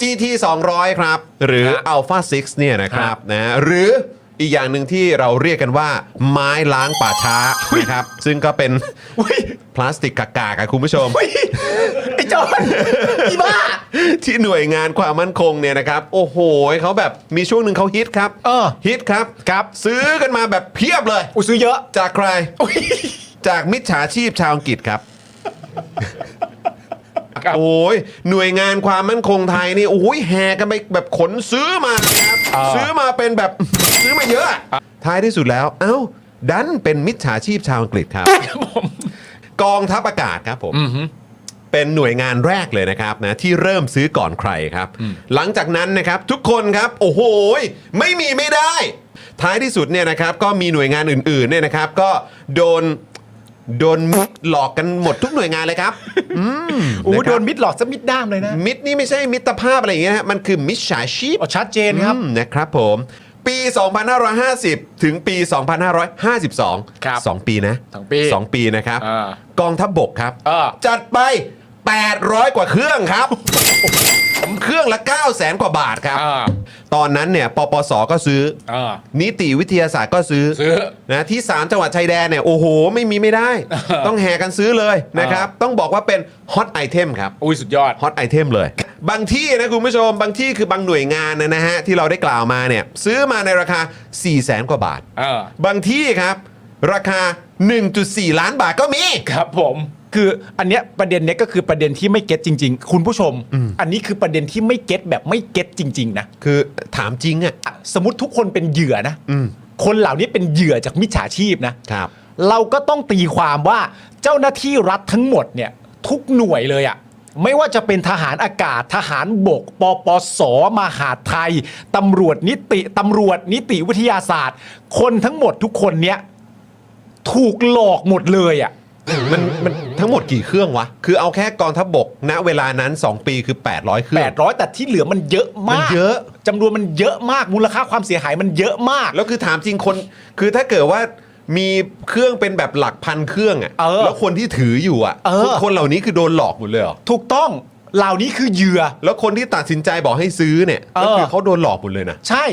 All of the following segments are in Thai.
GT 200 ครับ หรือครับ Alpha 6เนี่ยนะครับนะหรืออีกอย่างหนึ่งที่เราเรียกกันว่า ไม้ล้างป่าช้านะครับ ซึ่งก็เป็นอุ้ยพลาสติกกากๆอะคุณผู้ชมอุ้ยไอ้จอนอีบ้า ที่หน่วยงานความมั่นคงเนี่ยนะครับ โอ้โหเขาแบบมีช่วงหนึ่งเขาฮิตครับเออ ฮิตครับครับ ซื้อกันมาแบบเพียบเลย อุ้ยซื้อเยอะ จากใครอุ้ยจากมิจฉาชีพชาวอังกฤษครับ ครับ โอ้ยหน่วยงานความมั่นคงไทยนี่โอ้ยแห่กันไปแบบขนซื้อมาครับอ่า ซื้อมาเป็นแบบ ซื้อมาเยอะท้ายที่สุดแล้ว เอ้า ดันเป็นมิจฉาชีพชาวอังกฤษครับ กองทัพอากาศครับผม เป็นหน่วยงานแรกเลยนะครับนะที่เริ่มซื้อก่อนใครครับ หลังจากนั้นนะครับทุกคนครับ โอ้โหยไม่มีไม่ได้ ท้ายที่สุดเนี่ยนะครับก็มีหน่วยงานอื่นๆเนี่ยนะครับ ก็โดน โดนมิดหลอกกันหมดทุกหน่วยงานเลยครับอืมโอ้โหะครับโดนมิดหลอกซะมิดด้ามเลยนะมิดนี่ไม่ใช่มิตรภาพอะไรอย่างเงี้ยนะฮะมันคือมิจฉาชีพ อ๋อชัดเจนครับ อืมนะครับผม ปี 2550 ถึงปี 2552 ครับสองปีนะสองปีสองปีนะครับ อ่ากองทัพบกครับเออจัดไป 800 กว่าเครื่องครับ เครื่องละ 9 0 0แสนกว่าบาทครับ อ่าตอนนั้นเนี่ยปปสก็ซื้อ อ่า นิติวิทยาศาสตร์ก็ซื้อซื้อนะที่ 3 จังหวัดชายแดนเนี่ยโอ้โห ไม่มีไม่ได้ ต้องแห่กันซื้อเลยนะครับ ต้องบอกว่าเป็นฮอตไอเทมครับ อุ้ยสุดยอด ฮอตไอเทมเลย บางที่นะคุณผู้ชม บางที่คือบางหน่วยงานนะนะฮะ ที่เราได้กล่าวมาเนี่ย ซื้อมาในราคา 4 0 0แสนกว่าบาท เออ บางที่ครับ ราคา 1.4 ล้านบาทก็มี ครับผม คืออันเนี้ยประเด็นเนี้ยก็คือประเด็นที่ไม่เก็ตจริง ๆ คุณผู้ชม อันนี้คือประเด็นที่ไม่เก็ตแบบไม่เก็ตจริง ๆ นะคือถามจริงอะอะสมมติทุกคนเป็นเหยื่อนะ อืมคนเหล่านี้เป็นเหยื่อจากมิจฉาชีพนะ ครับ เราก็ต้องตีความว่าเจ้าหน้าที่รัฐทั้งหมดเนี่ยทุกหน่วยเลยอะไม่ว่าจะเป็นทหารอากาศทหารบก ปปสมหาดไทยตำรวจนิติตำรวจนิติวิทยาศาสตร์ คนทั้งหมดทุกคนเนี้ยถูกหลอกหมดเลยอะ มันมันทั้งหม ดกี่เครื่องวะ คือเอาแค่กองทัพบก ณ เวลานั้น 2 ปีคือ 800 เครื่อง 800 แต่ที่เหลือมันเยอะมากมันเยอะ จำนวนมันเยอะมาก มูลค่าความเสียหายมันเยอะมาก แล้วคือถามจริงคน คือถ้าเกิดว่ามีเครื่องเป็นแบบหลักพันเครื่องอะเออแล้วคนที่ถืออยู่อะเออคนคนเหล่านี้คือโดนหลอกหมดเลยเหรอ ถูกต้อง เหล่านี้คือเหยื่อ แล้วคนที่ตัดสินใจบอกให้ซื้อเนี่ยเออ ก็คือเขาโดนหลอกหมดเลยนะ ใช่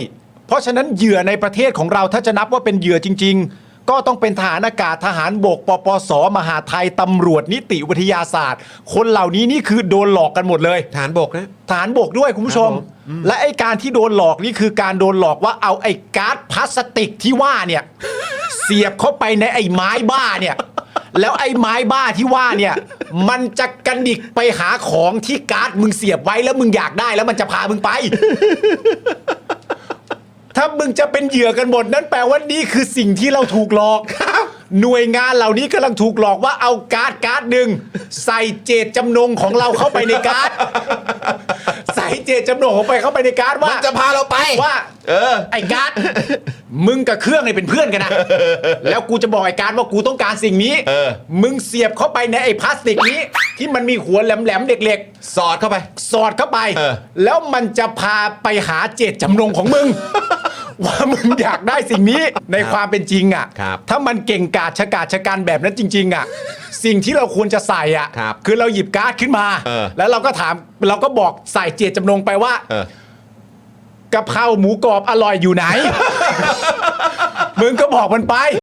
เพราะฉะนั้นเหยื่อในประเทศของเราถ้าจะนับว่าเป็นเหยื่อจริงๆ ก็ต้องเป็นทหารอากาศทหารบกปปสมหาไทยตำรวจนิติวิทยาศาสตร์ คนเหล่านี้นี่คือโดนหลอกกันหมดเลย ฐานบกนะทหารบกด้วยคุณผู้ชม ครับผม และไอ้การที่โดนหลอกนี่คือการโดนหลอกว่าเอาไอ้การ์ดพลาสติกที่ว่าเนี่ย เสียบเข้าไปในไอ้ไม้บ้าเนี่ย แล้วไอ้ไม้บ้าที่ว่าเนี่ย มันจะกระดิกไปหาของที่การ์ดมึงเสียบไว้แล้วมึงอยากได้แล้วมันจะพามึงไป ถ้ามึงจะเป็นเหยื่อกันหมดนั่นแปลว่านี่คือสิ่งที่เราถูกหลอก หน่วยงานเหล่านี้กำลังถูกหลอกว่าเอาการ์ดการ์ดหนึ่งใส่เจตจำนงของเราเข้าไปในการ์ด ใส่เจตจำนงของไปเข้าไปในการ์ดว่า มันจะพาเราไป ว่าเออ ไอ้การ์ดมึงกับเครื่องเนี่ยเป็นเพื่อนกันนะ แล้วกูจะบอกไอ้การ์ดว่ากูต้องการสิ่งนี้เออ มึงเสียบเข้าไปในไอ้พลาสติกนี้ ที่มันมีหัวแหลมๆเหล็กๆสอดเข้าไปสอดเข้าไป เออ แล้วมันจะพาไปหาเจตจำนงของมึง ว่ามึงอยากได้สิ่งนี้ในความเป็นจริงอะ ครับถ้ามันเก่งกาจชะกาจชะกันแบบนั้นจริง ๆ อะ สิ่งที่เราควรจะใส่อะครับคือเราหยิบการ์ดขึ้นมา เออ แล้วเราก็ถามเราก็บอกใส่เจตจำนงไปว่า เออ กะเพราหมูกรอบอร่อยอยู่ไหน มึงก็บอกมันไป